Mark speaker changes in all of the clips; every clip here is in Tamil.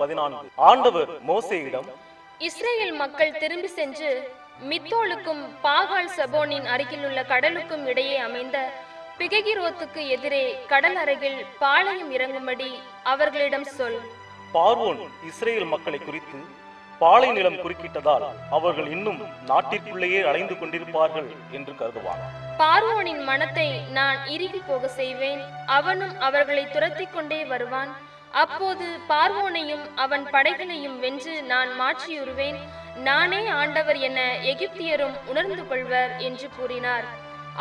Speaker 1: பதினான்கு. ஆண்டவர் மோசேயிடம்
Speaker 2: இஸ்ரேல் மக்கள் திரும்பி சென்று மித்தோலுக்கும் பாகால் சபோனின் அருகிலுள்ள கடலுக்கும் இடையே அமைந்த பிககிரோத்துக்கு எதிரே கடல் அருகில் பாளையம் இறங்கும்படி அவர்களிடம் சொல்.
Speaker 1: பார்வோன் இஸ்ரேல் மக்களை குறித்து பாலை நிலம் குறுக்கிட்டதால் அவர்கள் இன்னும் நாட்டிற்குள்ளேயே அலைந்து கொண்டிருப்பார்கள் என்று கருதுவான்.
Speaker 2: பார்வோனின் மனத்தை நான் இறுகி போக செய்வேன். அவனும் அவர்களை துரத்திக் கொண்டே வருவான். அப்போது பார்வோனையும் அவன் படைகளையும் வென்று நான் மாற்றியுறுவேன். நானே ஆண்டவர் என எகிப்தியரும் உணர்ந்து கொள்வர் என்று கூறினார்.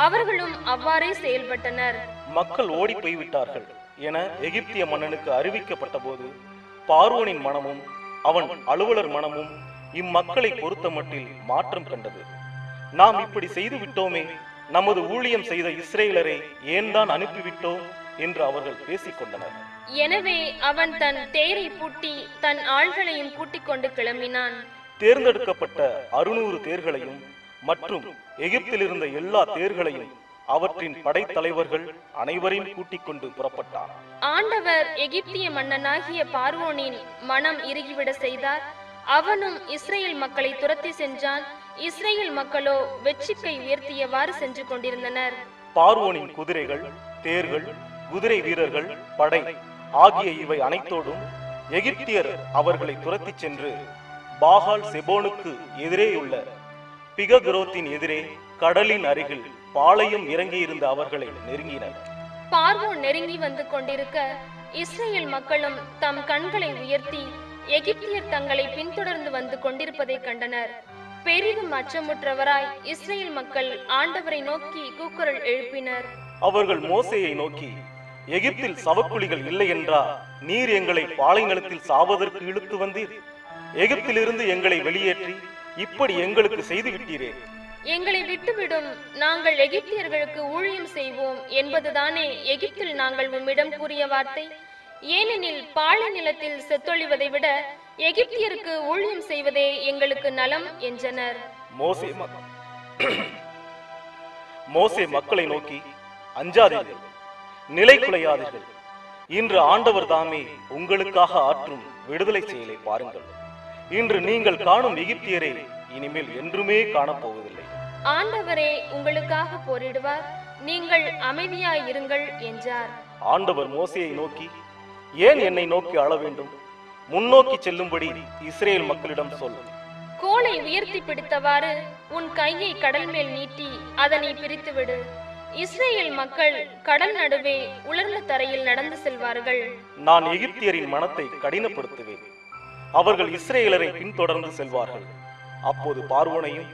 Speaker 2: அவர்களும் அவ்வாறே செயல்பட்டனர்.
Speaker 1: மக்கள் ஓடி போய்விட்டார்கள் என எகிப்திய மன்னனுக்கு அறிவிக்கப்பட்ட போது பார்வோனின் மனமும் அவன் அலுவலர் மனமும் இம்மக்களை பொறுத்தமட்டில் மாற்றம் கண்டது. நாம் இப்படி செய்து விட்டோமே நமது ஊழியம் செய்த இஸ்ரேலரை ஏன் தான் அனுப்பிவிட்டோம் என்று அவர்கள் பேசிக்கொண்டனர்.
Speaker 2: எனவே அவன் தன் தேரை பூட்டி தன் ஆள்களையும் கூட்டிக் கொண்டு கிளம்பினான்.
Speaker 1: தேர்ந்தெடுக்கப்பட்ட அறுநூறு தேர்களையும் மற்றும் எகிப்தில் இருந்த எல்லா தேர்களையும் அவற்றின் படைத்தலைவர்கள் அனைவரையும் கூட்டிக் கொண்டு புறப்பட்டார்
Speaker 2: ஆண்டவர் எகிப்திய மன்னனாகிய பார்வோனின் மனம் இறுகிவிட செய்தார். அவனும் இஸ்ரேல் மக்களை துரத்தி சென்றான். இஸ்ரேல் மக்களோ வெற்றிக்கை உயர்த்தியவாறு சென்று கொண்டிருந்தனர்.
Speaker 1: பார்வோனின் குதிரைகள் தேர்கள் குதிரை வீரர்கள் படை ஆகிய இவை அனைத்தோடும் எகிப்தியர் அவர்களை துரத்திச் சென்று பாகால் செபோனுக்கு எதிரேயுள்ள பிககிரோத்தின் எதிரே கடலின் அருகில் பாளையம் இறங்கியிருந்த அவர்களை நெருங்கினர்.
Speaker 2: பார்வோன் நெருங்கி வந்து கொண்டிருக்க இஸ்ரேல் மக்களும் தம் கண்களை உயர்த்தி எகிப்தியர் தங்களை பின்தொடர்ந்து வந்து கொண்டிருப்பதை கண்டனர். பெரிதும் அச்சமுற்றவராய் இஸ்ரேல் மக்கள் ஆண்டவரை நோக்கி கூக்குரல் எழுப்பினர்.
Speaker 1: அவர்கள் மோசேயை நோக்கி எகிப்தில் சவக்குழிகள் இல்லை என்றா நீர் எங்களை பாலைநிலத்தில் சாவதற்கு இழுத்து வந்தீர். எகிப்திலிருந்து எங்களை வெளியேற்றி இப்படி எங்களுக்கு செய்து விட்டீரே
Speaker 2: எங்களை விட்டுவிடும். நாங்கள் எகிப்தியர்களுக்கு ஊழியம் செய்வோம் என்பதுதானே எகிப்தில் நாங்கள் உம்மிடம் கூறிய வார்த்தை. ஏனெனில் பாலை நிலத்தில் செத்தொழிவதை விட எகிப்தியருக்கு ஊழியம் செய்வதே எங்களுக்கு நலம் என்றனர்.
Speaker 1: மோசே மோசே மக்களை நோக்கி அஞ்சாதீர்கள். நிலை குலையாதீர்கள். இன்று ஆண்டவர் தாமே உங்களுக்காக ஆற்றும் விடுதலை செயலை பாருங்கள். இன்று நீங்கள் காணும் எகிப்தியரை இனிமேல் என்றுமே காணப்போவதில்லை.
Speaker 2: ஆண்டவரே உங்களுக்காக போரிடுவார். நீங்கள் அமைதியாய் இருங்கள் என்றார்.
Speaker 1: ஆண்டவர் மோசேயை நோக்கி ஏன் என்னை நோக்கி அழ வேண்டும்? முன்னோக்கி செல்லும்படி இஸ்ரேல் மக்களிடம் சொல்.
Speaker 2: கோலை உயர்த்தி பிடித்தவாறு உன் கையை கடல் மேல் நீட்டி அதனை பிரித்துவிடு. இஸ்ரேல் மக்கள் கடல் நடுவே உலர்ந்த தரையில் நடந்து செல்வார்கள்.
Speaker 1: நான் எகிப்தியரின் மனத்தை கடினப்படுத்துவேன். அவர்கள் இஸ்ரேலரை பின்தொடர்ந்து செல்வார்கள். அப்போது பார்வோனையும்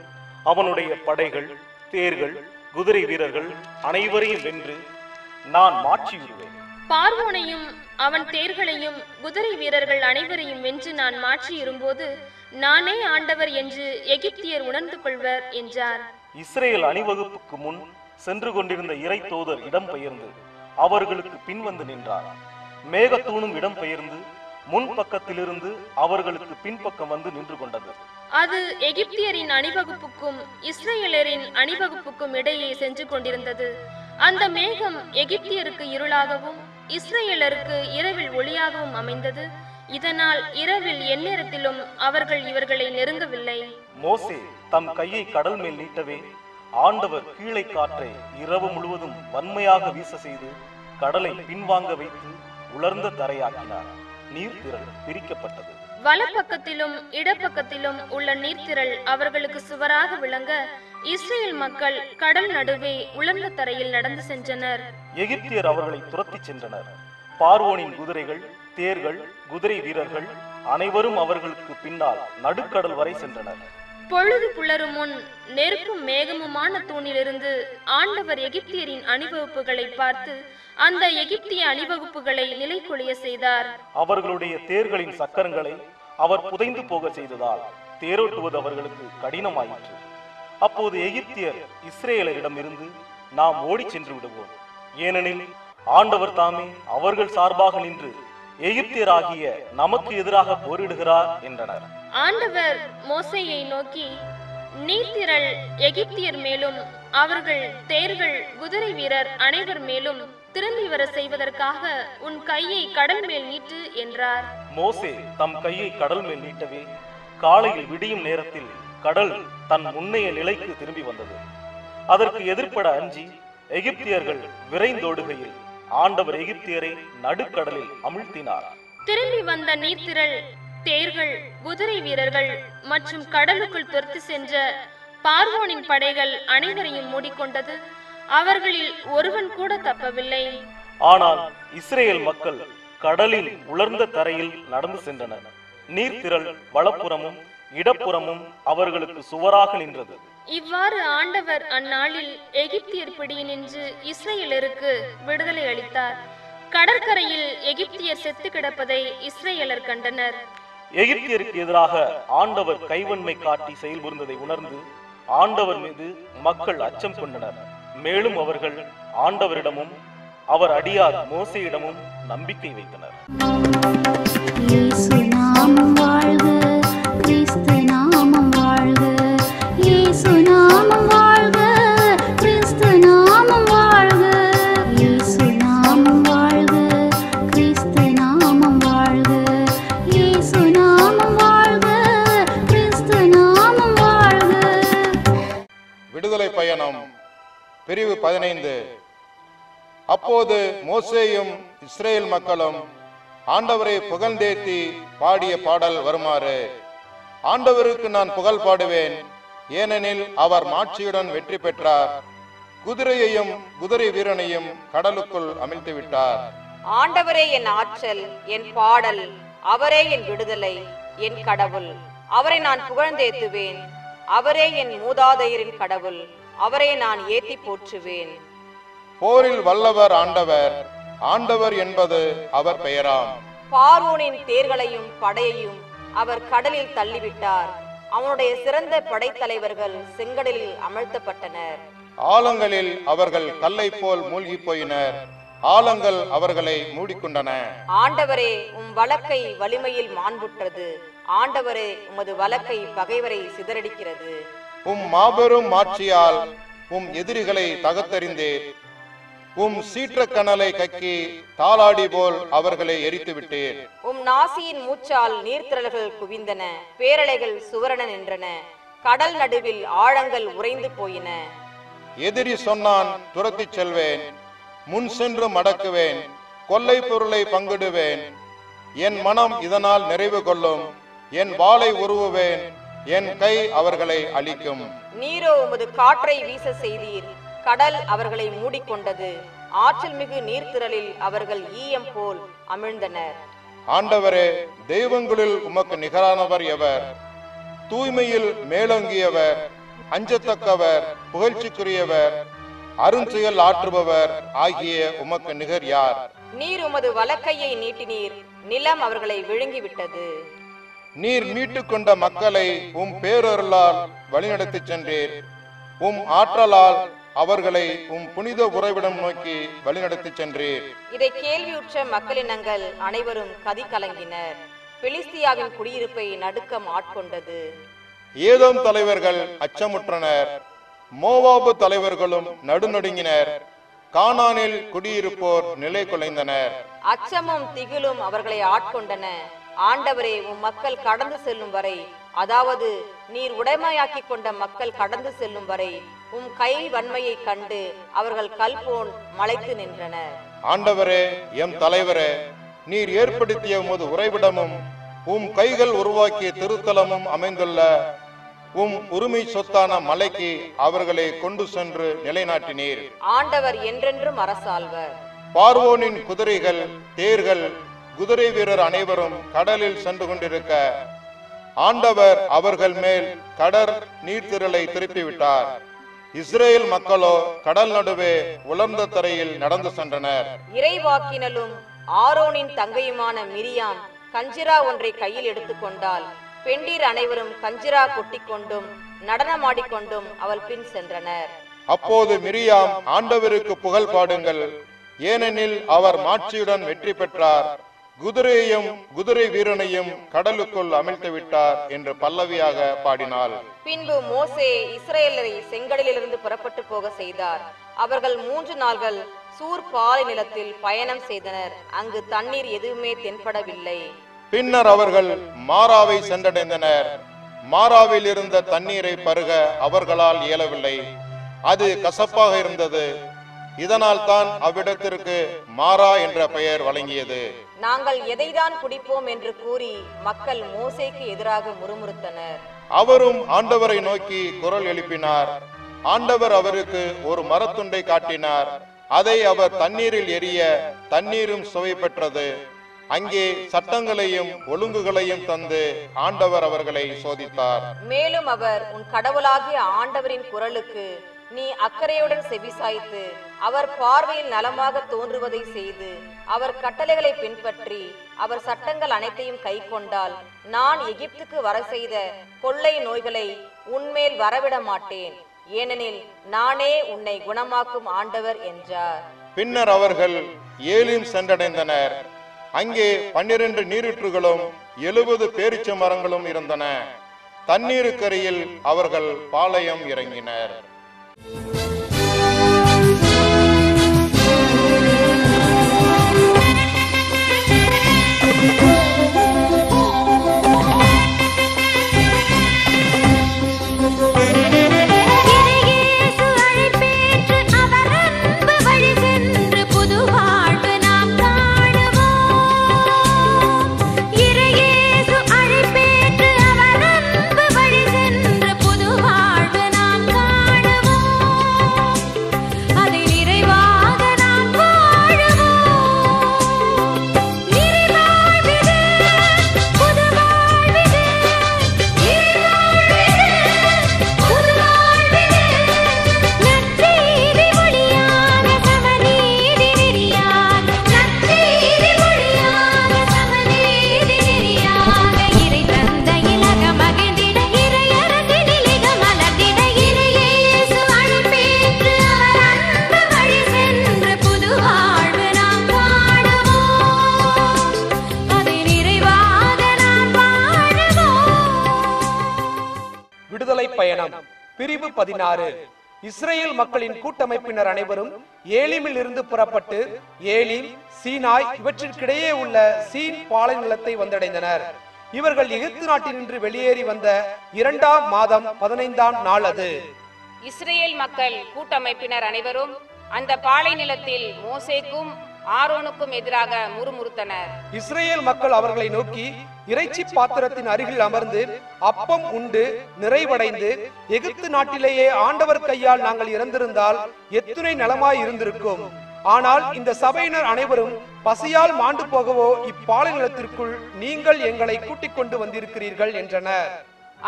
Speaker 1: அவனுடைய படைகள் தேர்கள் குதிரை வீரர்கள் அனைவரையும் வென்று நான் மாற்றிவிடுவேன்.
Speaker 2: பார்வோனையும் அவன் தேர்களையும் குதிரை வீரர்கள் அனைவரையும் வென்று நான் மாற்றியிரும்போது நானே ஆண்டவர் என்று எகிப்தியர் உணர்ந்து கொள்வர் என்றார்.
Speaker 1: இஸ்ரேல் அணிவகுப்புக்கு முன் சென்று கொண்டிருந்த இறை தூதர் இடம்பெயர்ந்து அவர்களுக்கு பின்வந்து நின்றார். மேகத்தூணும் இடம்பெயர்ந்து முன் பக்கத்திலிருந்து அவர்களுக்கு பின்பக்கம் வந்து நின்று கொண்டது.
Speaker 2: அது எகிப்தியரின் அணிவகுப்புக்கும் இஸ்ரேலரின் அணிவகுப்புக்கும் இடையே சென்று கொண்டிருந்தது. அந்த மேகம் எகிப்தியருக்கு இருளாகவும் இஸ்ரேலருக்கு இரவில் ஒளியாகவும் அமைந்தது. இதனால் இரவில் எந்நேரத்திலும் அவர்கள் இவர்களை நெருங்கவில்லை.
Speaker 1: மோசே தம் கையை கடல் மேல் நீட்டவே ஆண்டவர் கீழே காற்றை இரவு முழுவதும் வன்மையாக வீச செய்து கடலை பின்வாங்க வைத்து உலர்ந்த தரையாக்கினார். நீர்த்திரள் பிரிக்கப்பட்டது.
Speaker 2: வலப்பக்கத்திலும் இடப்பக்கத்திலும் உள்ள நீர்த்திரள் அவர்களுக்கு சுவராக விளங்க இஸ்ரேல் மக்கள் கடல் நடுவே உலர்ந்த தரையில் நடந்து சென்றனர்.
Speaker 1: எகிப்தியர் அவர்களை துரத்திச் சென்றனர். பார்வோனின் குதிரைகள் தேர்கள் குதிரை வீரர்கள் அனைவரும் அவர்களுக்கு பின்னால் நடுக்கடல் வரை சென்றனர்.
Speaker 2: பொழுது புலரும் முன் நெருப்பும் மேகமுமான தூணிலிருந்து ஆண்டவர் எகிப்தியரின் அணிவகுப்புகளை பார்த்து அந்த எகிப்திய அணிவகுப்புகளை நிலைக்குலைய செய்தார்.
Speaker 1: அவர்களுடைய தேர்களின் சக்கரங்களை அவர் புதைந்து போக செய்ததால் தேரோட்டுவது அவர்களுக்கு கடினமாயிற்று. அப்போது எகிப்தியர் இஸ்ரேலரிடம் இருந்து நாம் ஓடிச் சென்று விடுவோம். ஏனெனில் ஆண்டவர் தாமே அவர்கள் சார்பாக நின்று எகிப்தியராகிய நமக்கு எதிராக போரிடுகிறார் என்றனர்.
Speaker 2: ஆண்டவர் மோசேயை நோக்கி நீர்த்திரள் எகிப்தியர் மேலும் அவர்கள் தேர்கள் குதிரை வீரர் அனைவர் மேலும் திரும்பி வர செய்வதற்காக உன் கையை கடல் மேல் நீட்டு என்றார்.
Speaker 1: மோசே தம் கையை கடல் மேல் நீட்டவே காலையில் விடியும் நேரத்தில் கடல் தன் முன்னைய நிலைக்கு திரும்பி வந்தது. அதற்கு எதிர்ப்பட அஞ்சி எகிப்தியர்கள் விரைந்தோடுகையில் ஆண்டவர் எகிப்தியரை நடுக்கடலில் அமிழ்த்தினார்.
Speaker 2: திரும்பி வந்த நீர்த்திரள் தேர்கள் குதிரை வீரர்கள் மற்றும் கடலுக்குள் துரத்து சென்ற பார்வோனின் படைகள் அனைவரையும் மூடிக்கொண்டது. அவர்களில் ஒருவன் கூட தப்பவில்லை.
Speaker 1: ஆனால் இஸ்ரேல் மக்கள் கடலின் உலர்ந்த தரையில் நடந்து சென்றனர். நீர்த்திரள் வலப்புறமும் இடப்புறமும் அவர்களுக்கு சுவராக நின்றது.
Speaker 2: இவ்வாறு ஆண்டவர் அந்நாளில் எகிப்தியர் பிடியினின்று இஸ்ரேலருக்கு விடுதலை அளித்தார். கடற்கரையில் எகிப்தியர் செத்து கிடப்பதை இஸ்ரேலர் கண்டனர்.
Speaker 1: எகிப்தியருக்கு எதிராக ஆண்டவர் கைவன்மை காட்டி செயல்புரிந்ததை உணர்ந்து ஆண்டவர் மீது மக்கள் அச்சம் கொண்டனர். மேலும் அவர்கள் ஆண்டவரிடமும் அவர் அடியார் மோசையிடமும் நம்பிக்கை வைத்தனர்.
Speaker 3: பதினைந்து. அப்போது மோசேயும் இஸ்ரேல் மக்களும் ஆண்டவரை புகழ்ந்தேத்தி பாடிய பாடல் வருமாறு ஆண்டவருக்கு நான் புகழ் பாடுவேன் ஏனெனில் அவர் மாட்சியுடன் வெற்றி பெற்றார் குதிரையையும் குதிரை வீரனையும் கடலுக்குள் அமிழ்த்து விட்டார்.
Speaker 4: ஆண்டவரே என் ஆற்றல் என் பாடல் அவரே என் விடுதலை என் கடவுள் அவரை நான் புகழ்ந்தேத்துவேன் அவரே என் மூதாதையரின் கடவுள் அவரை நான் ஏத்தி போற்றுவேன்.
Speaker 3: போரில் வல்லவர் ஆண்டவர் ஆண்டவர் என்பது அவர் பெயராம்.
Speaker 4: பார்வோனின் தேர்களையும் படையையும் அவர் கடலில் தள்ளிவிட்டார். அவனுடைய சிறந்த படைத்தலைவர்கள் செங்கடலில் அமழ்த்தப்பட்டனர்.
Speaker 3: ஆழங்களில் அவர்கள் கல்லை போல் மூழ்கி போயினர் ஆழங்கள் அவர்களை மூடிக்கொண்டன.
Speaker 4: ஆண்டவரே உம் வழக்கை வலிமையில் மாண்புற்றது. ஆண்டவரே உமது வழக்கை பகைவரை சிதறடிக்கிறது.
Speaker 3: உம் மாபெரும் மாட்சியால் உம் எதிரிகளை தகத்தறிந்தேர் உம் சீற்றக்கனலை கக்கி தாளாடி போல் அவர்களை எரித்து விட்டீர்
Speaker 4: உம் நாசியின் மூச்சால் நீர்த்திரள்கள் குவிந்தன பேரலைகள் சுவரன நின்றன கடல் நடுவில் ஆழங்கள் உறைந்து போயின.
Speaker 3: எதிரி சொன்னான் துரத்திச் செல்வேன் முன் சென்று மடக்குவேன் கொள்ளை பொருளை பங்கிடுவேன். என் மனம் இதனால் நிறைவு கொள்ளும் என் வாளை உருவுவேன் என் கை அவர்களை அழிக்கும்.
Speaker 4: நீரோ உமது காற்றை வீச செய்தீர். கடல் அவர்களை மூடிக்கொண்டது. ஆற்றல் மிகு நீர்த்திரளில் அவர்கள் ஈயம் போல் அமிழ்ந்தனர்.
Speaker 3: ஆண்டவரே தெய்வங்களில் உமக்கு நிகரானவர் எவர்? தூய்மையில் மேலோங்கியவர் அஞ்சத்தக்கவர் புகழ்ச்சிக்குரியவர் அருஞ்செயல் ஆற்றுபவர் ஆகிய உமக்கு நிகர் யார்?
Speaker 4: நீர் உமது வலக்கையை நீட்டினீர். நிலம் அவர்களை விழுங்கிவிட்டது.
Speaker 3: நீர் மீட்டுக் கொண்ட மக்களை உம் பேரருளால் வழிநடத்திச் சென்றீர். உம் ஆற்றலால் அவர்களை உம் புனித உறைவிடம் நோக்கி வழிநடத்திச் சென்றீர்.
Speaker 4: இதை கேள்வியுற்ற மக்களினங்கள் அனைவரும் கதி கலங்கினர் பெலிஸ்தியாவின் குடியிருப்பை நடுக்கம் ஆட்கொண்டது.
Speaker 3: ஏதோம் தலைவர்கள் அச்சமுற்றனர். மோவாபு தலைவர்களும் நடுநடுங்கினர். கானானில் குடியிருப்போர் நிலை குலைந்தனர்.
Speaker 4: அச்சமும் திகிலும் அவர்களை ஆட்கொண்டன. ஆண்டவரே உம் மக்கள் கடந்து செல்லும் வரை அதாவது நீர் உடைமையாக்கிக் கொண்ட மக்கள் கடந்து செல்லும் வரை உம் கை வன்மையை கண்டு அவர்கள் கல்போன் மலைத்து நின்றனர்.
Speaker 3: ஆண்டவரே எம் தலைவரே நீர் ஏற்படுத்திய உமது உறைவிடமும் உம் கைகள் உருவாக்கிய திருத்தலமும் அமைந்துள்ள உம் உரிமை சொத்தான மலைக்கு அவர்களை கொண்டு சென்று நிலைநாட்டினீர்.
Speaker 4: ஆண்டவர் என்றென்றும் அரசாள்வர்
Speaker 3: பார்வோனின் குதிரைகள் தேர்கள் குதிரை வீரர் அனைவரும் கடலில் சென்று கொண்டிருக்க ஆண்டவர் அவர்கள் மேல் கடற் நீர்த்திரளை திருப்பிவிட்டார். இஸ்ரேல் மக்களோ கடல் நடுவே உலர்ந்த தரையில் நடந்து சென்றனர்.
Speaker 4: இறைவாக்கினலும் ஆரோனின் தங்கையுமான மிரியாம் கஞ்சிரா ஒன்றை கையில் எடுத்துக்கொண்டால் பெண்டீர் அனைவரும் கஞ்சிரா கொட்டிக்கொண்டும் நடனமாடிக்கொண்டும் அவள் பின் சென்றனர்.
Speaker 3: அப்போது மிரியாம் ஆண்டவருக்கு புகழ் பாடுங்கள். ஏனெனில் அவர் மாட்சியுடன் வெற்றி பெற்றார். குதிரையையும் குதிரை வீரனையும் கடலுக்குள் அமிழ்த்து விட்டார் என்று பல்லவியாக பாடினாள்.
Speaker 4: பின்பு மோசே இஸ்ரேலரை செங்கடலிலிருந்து புறப்பட்டு போக செய்தார். அவர்கள் மூன்று நாள்கள் சூர் பாலை நிலத்தில் பயணம் செய்தனர். அங்கு தண்ணீர் எதுவுமே தென்படவில்லை.
Speaker 3: பின்னர் அவர்கள் மாராவை சென்றடைந்தனர். மாராவில் இருந்த தண்ணீரை பருக அவர்களால் இயலவில்லை. அது கசப்பாக இருந்தது. இதனால் தான் அவ்விடத்திற்கு மாரா என்ற பெயர் வழங்கியது.
Speaker 4: நாங்கள் எதைதான் குடிப்போம் என்று கூறி மக்கள் மோசேக்கு எதிராக முறுமுறுத்தனர்.
Speaker 3: அவரும் ஆண்டவரை நோக்கி குரல் எழுப்பினார். ஆண்டவர் அவருக்கு ஒரு மரத்துண்டை காட்டினார். அதை அவர் தண்ணீரில் எரிய தண்ணீரும் சுவை பெற்றது. அங்கே சட்டங்களையும் ஒழுங்குகளையும் தந்து ஆண்டவர் அவர்களை சோதித்தார்.
Speaker 4: மேலும் அவர் உன் கடவுளாகிய ஆண்டவரின் குரலுக்கு நீ அக்கறையுடன் செவிசாய்த்து அவர் பார்வையில் நலமாக தோன்றுவதை செய்து அவர் கட்டளைகளை பின்பற்றி அவர் சட்டங்கள் அனைத்தையும் கைக்கொண்டால் நான் எகிப்துக்கு வர செய்த கொள்ளை நோய்களை உன்மேல் வரவிட மாட்டேன். ஏனெனில் நானே உன்னை குணமாக்கும் ஆண்டவர் என்றார்.
Speaker 3: பின்னர் அவர்கள் ஏலிம் சென்றடைந்தனர். அங்கே பன்னிரண்டு நீரூற்றுகளும் எழுபது பேரிச்ச மரங்களும் இருந்தன. தண்ணீருக்கரையில் அவர்கள் பாளையம் இறங்கினர்.
Speaker 5: Thank you. ஆறு. இஸ்ரேல் மக்களின் கூட்டமைப்பினர் அனைவரும் ஏலிமில் இருந்து புறப்பட்டு ஏலிம் சீனாய் இவற்றிற்கிடையே உள்ள சீன் பாலை நிலத்தை வந்தடைந்தனர். இவர்கள் எகிப்து நாட்டினின்று வெளியேறி வந்த இரண்டாம் மாதம் பதினைந்தாம் நாள் அது.
Speaker 6: இஸ்ரேல் மக்கள் கூட்டமைப்பினர் அனைவரும் அந்த பாலை நிலத்தில் மோசேக்கும் ஆரோனுக்கும் எதிராக முறுமுறுத்தனர்.
Speaker 5: இஸ்ரேல் மக்கள் அவர்களை நோக்கி இறைச்சி பாத்திரத்தின் அருகில் அமர்ந்து அப்பம் உண்டு நிறைவடைந்து எகிப்து நாட்டிலேயே ஆண்டவர் கையால் நாங்கள் இறந்திருந்தால் எத்துணை நலமாய் இருந்திருக்கும். ஆனால் இந்த சபையினர் அனைவரும் பசியால் மாண்டு போகவோ இப்பாலை நிலத்திற்குள் நீங்கள் எங்களை கூட்டிக் கொண்டு வந்திருக்கிறீர்கள் என்றனர்.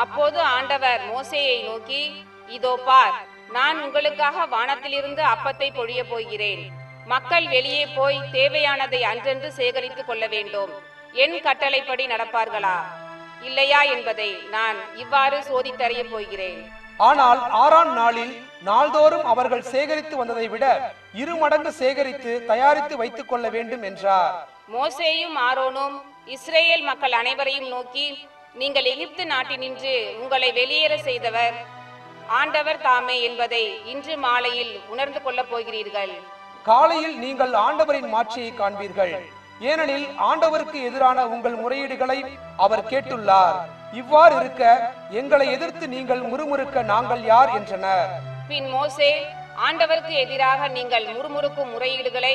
Speaker 6: அப்போது ஆண்டவர் மோசேயை நோக்கி இதோ பார் நான் உங்களுக்காக வானத்திலிருந்து அப்பத்தை பொழிய போகிறேன். மக்கள் வெளியே போய் தேவையானதை அன்றென்று சேகரித்துக் கொள்ள வேண்டும். என் கட்டளைப்படி நடப்பார்களா? இல்லையா என்பதை நான் இவ்வாறு சோதித்தறிய போகிறேன்.
Speaker 5: ஆனால் ஆறாம் நாளில் நாள்தோறும் அவர்கள் சேகரித்து வந்ததை விட இரு மடங்கு சேகரித்து தயாரித்து வைத்துக் கொள்ள வேண்டும் என்றார்.
Speaker 6: மோசேயும் ஆரோனும் இஸ்ரேல் மக்கள் அனைவரையும் நோக்கி நீங்கள் எகிப்து நாட்டினின்று உங்களை வெளியேற செய்தவர் ஆண்டவர் தாமே என்பதை இன்று மாலையில் உணர்ந்து கொள்ளப் போகிறீர்கள்.
Speaker 5: காலையில் நீங்கள் ஆண்டவரின் மாட்சியை காண்பீர்கள். ஏனெனில் ஆண்டவருக்கு எதிரான உங்கள் முறையீடுகளை அவர் கேட்டுள்ளார். இவ்வாறு இருக்க எங்களை எதிர்த்து நீங்கள் முறுமுறுக்க நாங்கள் யார் என்றனர்.
Speaker 6: பின் மோசே ஆண்டவருக்கு எதிராக நீங்கள் முறுமுறுக்கும் முறையீடுகளை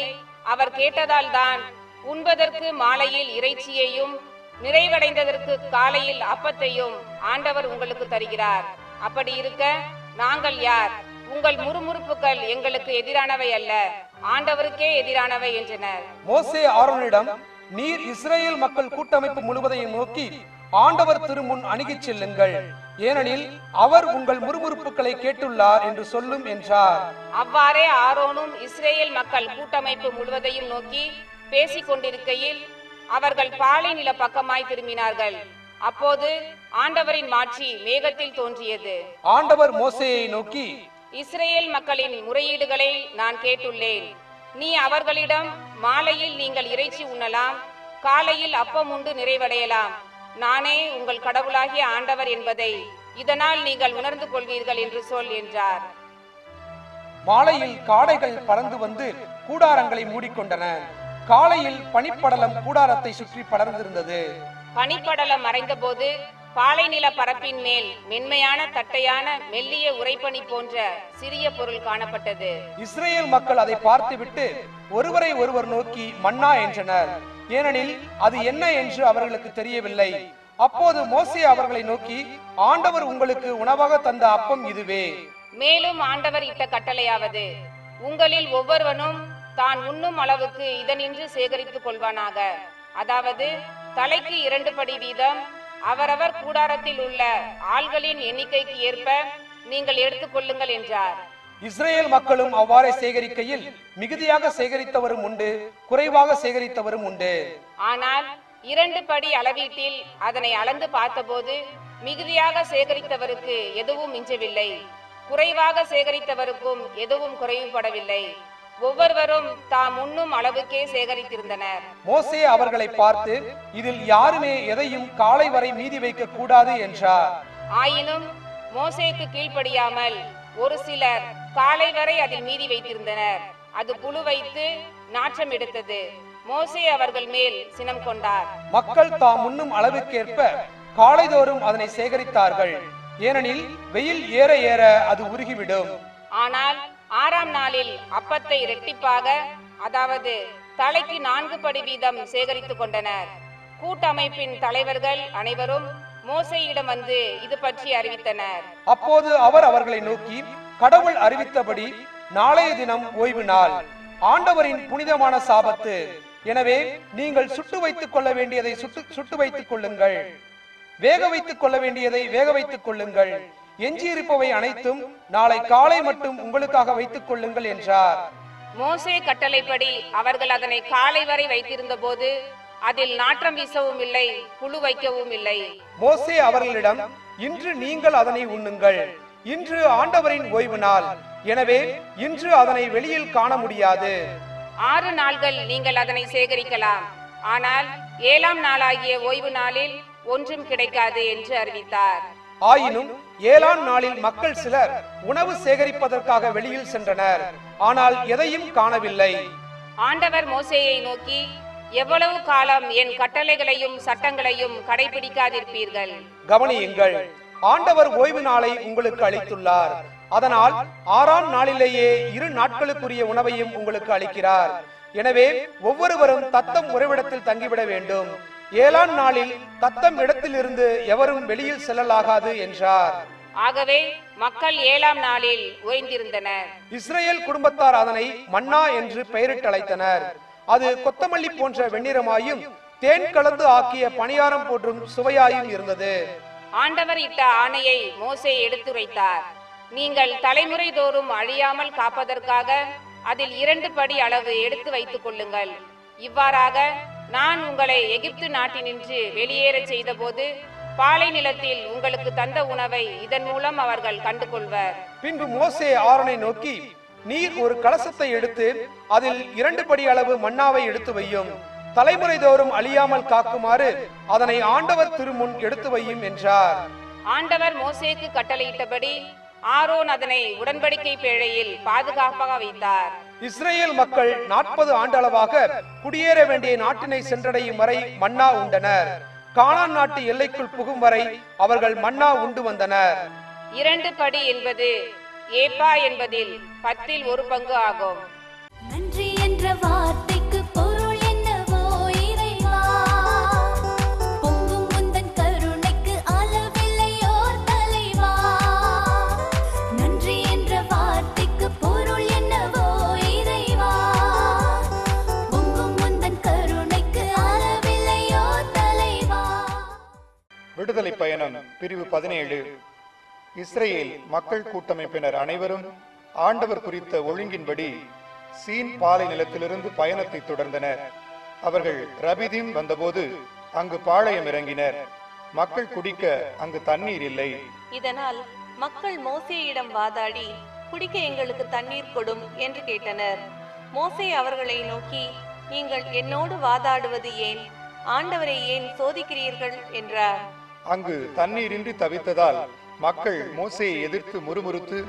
Speaker 6: அவர் கேட்டதால் தான் உண்பதற்கு மாலையில் இறைச்சியையும் நிறைவடைந்ததற்கு காலையில் அப்பத்தையும் ஆண்டவர் உங்களுக்கு தருகிறார். அப்படி இருக்க நாங்கள் யார்? உங்கள் முறுமுறுப்புகள் எங்களுக்கு எதிரானவை அல்ல. ஆண்டவருக்கே எதிரானவை என்றனர்.
Speaker 5: மோசே ஆரோனிடம் நீர் இஸ்ரேல் மக்கள் கூட்டமைப்பு முழுவதையும் நோக்கி ஆண்டவர் திருமுன் அணுகிச் செல்லுங்கள். ஏனெனில் அவர் உங்கள் முறுமுறுப்புகளை கேட்டுள்ளார் என்று சொல்லும் என்றார்.
Speaker 6: அவ்வாறே ஆரோனும் இஸ்ரேல் மக்கள் கூட்டமைப்பு முழுவதையும் நோக்கி பேசிக் கொண்டிருக்கையில் அவர்கள் பாலை நில பக்கமாய் திரும்பினார்கள். அப்போது ஆண்டவரின் மாட்சி மேகத்தில் தோன்றியது.
Speaker 5: ஆண்டவர் மோசேயை நோக்கி
Speaker 6: இஸ்ரேல் மக்களின் முறையீடுகளை நான் கேட்டுள்ளேன். நீ அவர்களிடம் மாலையில் நீங்கள் இறைச்சி உண்ணலாம் காலையில் அப்பம் உண்டு நிறைவடையலாம். நானே உங்கள் கடவுளாகிய ஆண்டவர் என்பதை இதனால் நீங்கள் உணர்ந்து கொள்வீர்கள் என்று சொல் என்றார்.
Speaker 5: மாலையில் காடைகள் பறந்து வந்து கூடாரங்களை மூடிக்கொண்டன. காலையில் பனிப்படலம் கூடாரத்தை சுற்றி படர்ந்திருந்தது.
Speaker 6: பனிப்படலம் மறைந்தபோது பாலைநில பரப்பின் மேல் மென்மையான தட்டையான மெல்லிய உறைபனி போன்ற சிறிய பொருள் காணப்பட்டது.
Speaker 5: இஸ்ரேல் மக்கள் அதை பார்த்துவிட்டு ஒருவரை ஒருவர் நோக்கி மன்னா என்றனர். ஏனெனில் அது என்ன என்று அவர்களுக்கு தெரியவில்லை. அப்போது மோசே அவர்களை நோக்கி ஆண்டவர் உங்களுக்கு உணவாக தந்த அப்பம் இதுவே.
Speaker 6: மேலும் ஆண்டவர் இட்ட கட்டளையாவது உங்களில் ஒவ்வொருவனும் தான் உண்ணும் அளவுக்கு இதனின்று சேகரித்துக் கொள்வானாக. அதாவது தலைக்கு இரண்டு படி வீதம் அவரவர் கூடாரத்தில் உள்ள ஆள்களின் எண்ணிக்கைக்கு ஏற்ப நீங்கள் எடுத்துக் கொள்ளுங்கள் என்றார்.
Speaker 5: இஸ்ரேல் மக்களும் அவ்வாறே சேகரிக்கையில் மிகுதியாக சேகரித்தவரும் உண்டு குறைவாக சேகரித்தவரும் உண்டு.
Speaker 6: ஆனால் இரண்டு படி அளவீட்டில் அதனை அளந்து பார்த்தபோது மிகுதியாக சேகரித்தவருக்கு எதுவும் மிஞ்சவில்லை. குறைவாக சேகரித்தவருக்கும் எதுவும் குறைவுபடவில்லை. ஒவ்வொருவரும் தாம் உண்ணும் அளவுக்கே சேகரித்திருந்தனர்.
Speaker 5: மோசே அவர்களை பார்த்து இதில் யாருமே எதையும் காலை வரை மீதி வைக்க கூடாது என்றார்.
Speaker 6: ஆயினும் மோசேக்கு கீழ்ப்படியாமல் ஒரு சிலர் காலை வரை அதில் மீதி வைத்திருந்தனர். அது புழு வைத்து நாற்றம் எடுத்தது. மோசே அவர்கள் மேல் சினம் கொண்டார்.
Speaker 5: மக்கள் தாம் உண்ணும் அளவுக்கேற்ப காலைதோறும் அதனை சேகரித்தார்கள். ஏனெனில் வெயில் ஏற ஏற அது உருகிவிடும்.
Speaker 6: ஆனால் ஆறாம் நாளில் அப்பத்தை இரட்டிப்பாக அதாவது தலைக்கு நான்கு படி வீதம் சேகரித்துக் கொண்டனர். கூட்டமைப்பின் தலைவர்கள் அனைவரும் மோசையிடம் வந்து இது பற்றி அறிவித்தனர்.
Speaker 5: அப்போது அவர் அவர்களை நோக்கி கடவுள் அறிவித்தபடி நாளைய தினம் ஓய்வு நாள். ஆண்டவரின் புனிதமான சாபத்து. எனவே நீங்கள் சுட்டு வைத்துக் கொள்ள வேண்டியதை சுட்டு சுட்டு வைத்துக் கொள்ளுங்கள். வேக வைத்துக் கொள்ள வேண்டியதை வேக வைத்துக் கொள்ளுங்கள். எஞ்சியிருப்பவை அனைத்தும் நாளை காலை மட்டும் உங்களுக்காக வைத்துக் கொள்ளுங்கள் என்றார்.
Speaker 6: மோசே கட்டளைப்படி அவர்கள் அதனை காலை வரை வைத்திருந்த போது அதில் நாற்றம் வீசவும் இல்லை புழு வைக்கவும் இல்லை.
Speaker 5: மோசே அவர்களிடம் இன்று நீங்கள் அதனை உண்ணுங்கள். இன்று ஆண்டவரின் ஓய்வு நாள். எனவே இன்று அதனை வெளியில் காண முடியாது.
Speaker 6: ஆறு நாள்கள் நீங்கள் அதனை சேகரிக்கலாம். ஆனால் ஏழாம் நாளாகிய ஓய்வு நாளில் ஒன்றும் கிடைக்காது என்று அறிவித்தார்.
Speaker 5: ஆயினும் ஏழாம் நாளில் மக்கள் சிலர் உணவு சேகரிப்பதற்காக வெளியில் சென்றனர். ஆனால் எதையும் காணவில்லை.
Speaker 6: ஆண்டவர் மோசேயை நோக்கி எவ்வளவு காலம் என் கட்டளைகளையும் சட்டங்களையும் கடைபிடிக்காதிருப்பீர்கள்?
Speaker 5: கவனியுங்கள் ஆண்டவர் ஓய்வு நாளை உங்களுக்கு அளித்துள்ளார். அதனால் ஆறாம் நாளிலேயே இரு நாட்களுக்குரிய உணவையும் உங்களுக்கு அளிக்கிறார். எனவே ஒவ்வொருவரும் தத்தம் உறைவிடத்தில் தங்கிவிட வேண்டும். ஏழாம் நாளில் தத்தம் இடத்திலிருந்து எவரும் வெளியில் செல்லலாகாது என்றார்.
Speaker 6: ஆகவே மக்கள் ஏழாம் நாளில் ஓய்ந்திருந்தனர்.
Speaker 5: இஸ்ரேல் குடும்பத்தார் அதனை மன்னா என்று பெயரிட்டழைத்தனர். அது கொத்தமல்லி போன்ற வெண்ணிறமாயும் தேன் கலந்து ஆக்கிய பணியாரம் போன்றும் சுவையாயும் இருந்தது.
Speaker 6: ஆண்டவர் இட்ட ஆணையை மோசே எடுத்துரைத்தார். நீங்கள் தலைமுறை தோறும் அழியாமல் காப்பதற்காக அதில் இரண்டு படி அளவு எடுத்து வைத்துக் கொள்ளுங்கள். இவ்வாறாக நான் உங்களை எகிப்து நாட்டினின்று வெளியேறச் செய்தபோது பாலை நிலத்தில் உங்களுக்கு தந்த உணவை இதன் மூலம் அவர்கள் கண்டு கொள்வர்
Speaker 5: பின்பு மோசே ஆரோனை நோக்கி நீர் ஒரு கலசத்தை எடுத்து அதில் இரண்டு படி அளவு மன்னாவை எடுத்து வையும். தலைமுறை தோறும் அழியாமல் காக்குமாறு அதனை ஆண்டவர் திருமுன் எடுத்து வையும் என்றார்.
Speaker 6: ஆண்டவர் மோசேக்கு கட்டளையிட்டபடி ஆரோன் அதனை உடன்படிக்கை பேழையில் பாதுகாப்பாக வைத்தார்.
Speaker 5: இஸ்ரேல் மக்கள் நாற்பது ஆண்டளவாக குடியேற வேண்டிய நாட்டினை சென்றடையும் வரை மன்னா உண்டனர். கானான் நாட்டு எல்லைக்குள் புகும் வரை அவர்கள் மன்னா உண்டு வந்தனர்.
Speaker 6: இரண்டு படி என்பது ஏப்பா என்பதில் பத்தில் ஒரு பங்கு ஆகும்.
Speaker 3: விடுதலை பயணம் பிரிவு பதினேழு. இஸ்ரேல் மக்கள் கூட்டமைப்பினர் அனைவரும் ஆண்டவர் குறித்த ஒழுங்கின்படி சீன் பாலை நிலத்திலிருந்து பயணத்தை தொடர்ந்தனர். அவர்கள் ரபிதீம் வந்தபோது அங்கு பாளையம் இறங்கினர்.
Speaker 7: மக்கள் குடிக்க அங்கு தண்ணீர் இல்லை.
Speaker 8: இதனால் மக்கள் மோசேயிடம் வாதாடி குடிக்க எங்களுக்கு தண்ணீர் கொடும் என்று கேட்டனர். மோசே அவர்களை நோக்கி நீங்கள் என்னோடு வாதாடுவது ஏன்? ஆண்டவரை ஏன் சோதிக்கிறீர்கள்? என்றார்.
Speaker 7: அங்கு தண்ணீரின்றி தவித்ததால் மக்கள் மோசேயை எதிர்த்து முறுமுறுத்து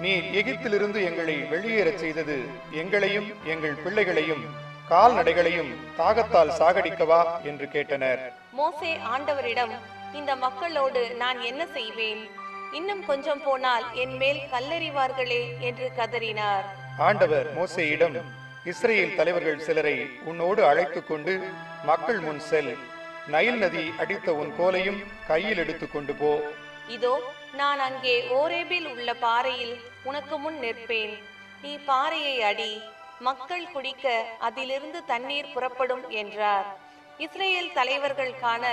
Speaker 7: நீர் எகிப்திலிருந்து எங்களை வெளியேறச் செய்தது எங்களையும் எங்கள் பிள்ளைகளையும் கால்நடைகளையும் தாகத்தால் சாகடிக்கவா? என்று கேட்டனர்.
Speaker 8: மோசே ஆண்டவரிடம் இந்த மக்களோடு நான் என்ன செய்வேன்? இன்னும் கொஞ்சம் போனால் என் மேல் கல்லெறிவார்களே என்று கதறினார்.
Speaker 7: ஆண்டவர் மோசேயிடம் இஸ்ரேல் தலைவர்கள் சிலரை உன்னோடு அழைத்துக் கொண்டு மக்கள் முன் செல். நைல் நதி அடித்த உன் கோலையும் கையில் எடுத்துக் கொண்டு போ.
Speaker 8: இதோ நான் அங்கே ஓரேபில் உள்ள பாறையில் உனக்கு முன் நிற்பேன். நீ பாறையை அடி மக்கள் குடிக்க அதிலிருந்து தண்ணீர் புறப்படும் என்றார். இஸ்ரேல் தலைவர்கள் காண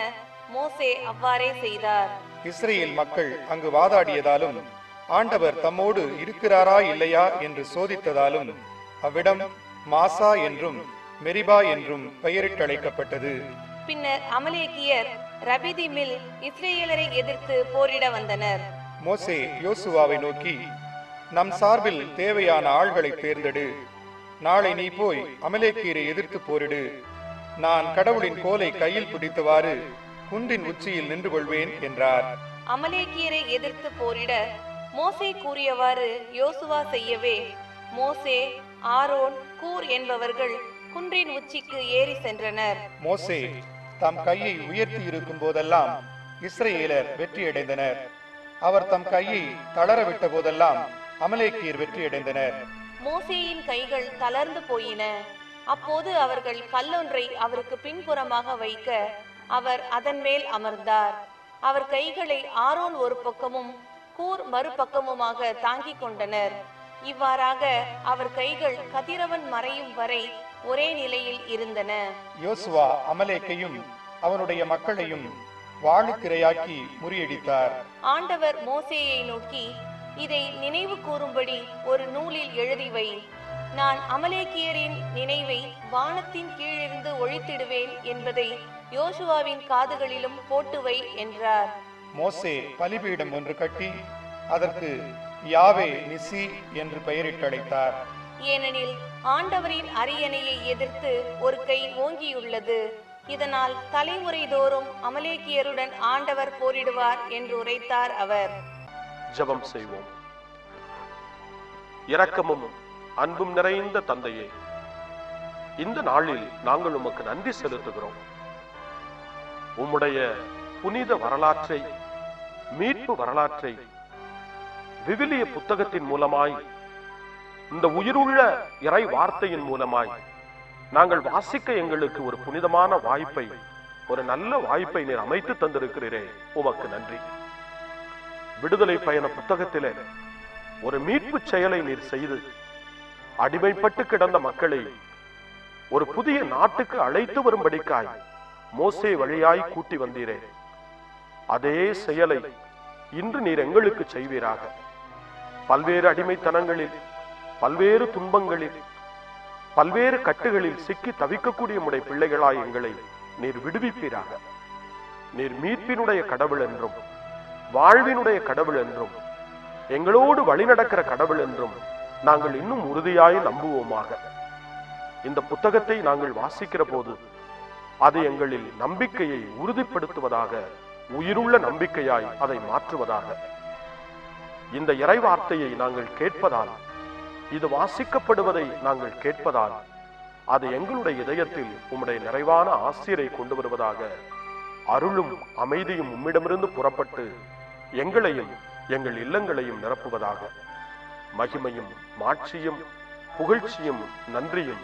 Speaker 8: மோசே அவ்வாறே செய்தார்.
Speaker 7: இஸ்ரேல் மக்கள் அங்கு வாதாடியதாலும் ஆண்டவர் தம்மோடு இருக்கிறாரா இல்லையா என்று சோதித்ததாலும் அவ்விடம் மாசா என்றும் மெரிபா என்றும் பெயரிட்டழைக்கப்பட்டது.
Speaker 8: பின்னர் அமலேக்கியர் ரபிதிமில் இஸ்ரேலரை எதிர்த்து போரிட வந்தனர்.
Speaker 7: மோசே யோசுவாவை நோக்கி நம் சார்பில் தேவையான ஆள்களை தேர்ந்தெடு. நாளை நீ போய் அமலேக்கீரை எதிர்த்து போரிடு. நான் கடவுளின் கோலை கையில் பிடித்தவாறு குன்றின் உச்சியில் நின்று கொள்வேன் என்றார்.
Speaker 8: அமலேக்கியரை எதிர்த்து போரிட மோசே கூறியவாறு யோசுவா செய்யவே மோசே ஆரோன் கூர் என்பவர்கள் குன்றின் உச்சிக்கு ஏறி சென்றனர்.
Speaker 7: மோசே தம் கையை உயர்த்தி இருக்கும் போதெல்லாம் இஸ்ரேலர் வெற்றியடைந்தனர். அவர் தம் கையை தளர விட்ட போதெல்லாம் அமலேக்கியர் வெற்றியடைந்தனர்.
Speaker 8: மோசேயின் கைகள் தளர்ந்து போயின. அப்போது அவர்கள் கல்லொன்றை அவருக்கு பின்புறமாக வைக்க அவர் அதன் மேல் அமர்ந்தார். அவர் கைகளை ஆரோன் ஒரு பக்கமும் கூர் மறுபக்கமுமாக தாங்கிக் கொண்டனர். இவ்வாறாக அவர் கைகள் கதிரவன் மறையும் வரை ஒரே நிலையில் இருந்தன.
Speaker 7: யோசுவா அமலேக்கையும் அவனுடைய மக்களையும் வாழுக்கிரையாக்கி முறியடித்தார்.
Speaker 8: ஆண்டவர் மோசேயை நோக்கி இதை நினைவு கூறும்படி ஒரு நூலில் எழுதி வை. நான் அமலேக்கியரின் நினைவை வானத்தின் கீழிருந்து ஒழித்திடுவேன் என்பதை யோசுவாவின் காதுகளிலும் போட்டு வை என்றார்.
Speaker 7: மோசே பலிபீடம் ஒன்று கட்டி அதற்கு யாவே நிசி என்று பெயரிட்டழைத்தார்.
Speaker 8: ஏனெனில் ஆண்டவரின் அரியணையை எதிர்த்து ஒரு கை ஓங்கியுள்ளது. இதனால் தலைமுறை தோறும் அமலேக்கியருடன் ஆண்டவர் போரிடுவார் என்று உரைத்தார் அவர்.
Speaker 9: ஜெபம் செய்வோம். இரக்கமும் அன்பும் நிறைந்த தந்தையே இந்த நாளில் நாங்கள் உமக்கு நன்றி செலுத்துகிறோம். உம்முடைய புனித வரலாற்றை மீட்பு வரலாற்றை விவிலிய புத்தகத்தின் மூலமாய் இந்த உயிருள்ள இறை வார்த்தையின் மூலமாய். நாங்கள் வாசிக்க எங்களுக்கு ஒரு புனிதமான வாய்ப்பை ஒரு நல்ல வாய்ப்பை நீர் அமைத்து தந்திருக்கிறீரே. உமக்கு நன்றி. விடுதலை பயண புத்தகத்திலே ஒரு மீட்பு செயலை நீர் செய்து அடிமைப்பட்டு கிடந்த மக்களை ஒரு புதிய நாட்டுக்கு அழைத்து வரும்படிக்காய் மோசே வழியாய் கூட்டி வந்தீரே. அதே செயலை இன்று நீர் எங்களுக்கு செய்வீராக. பல்வேறு அடிமைத்தனங்களில் பல்வேறு துன்பங்களில் பல்வேறு கட்டுகளில் சிக்கி தவிக்கக்கூடிய உடைய பிள்ளைகளாய் எங்களை நீர் விடுவிப்பீராக. நீர் மீட்பினுடைய கடவுள் என்றும் வாழ்வினுடைய கடவுள் என்றும் எங்களோடு வழிநடக்கிற கடவுள் என்றும் நாங்கள் இன்னும் உறுதியாய் நம்புவோமாக. இந்த புத்தகத்தை நாங்கள் வாசிக்கிற போது அது எங்களில் நம்பிக்கையை உறுதிப்படுத்துவதாக உயிருள்ள நம்பிக்கையாய் அதை மாற்றுவதாக. இந்த இறை வார்த்தையை நாங்கள் கேட்பதால் இது வாசிக்கப்படுவதை நாங்கள் கேட்பதால் அது எங்களுடைய இதயத்தில் உம்முடைய நிறைவான ஆசிரியரை கொண்டு வருவதாக அருளும் அமைதியும் உம்மிடமிருந்து புறப்பட்டு எங்களையும் எங்கள் இல்லங்களையும் நிரப்புவதாக. மகிமையும் மாட்சியும் புகழ்ச்சியும் நன்றியும்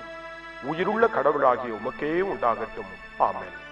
Speaker 9: உயிருள்ள கடவுளாகிய உமக்கே உண்டாகட்டும். ஆமேன்.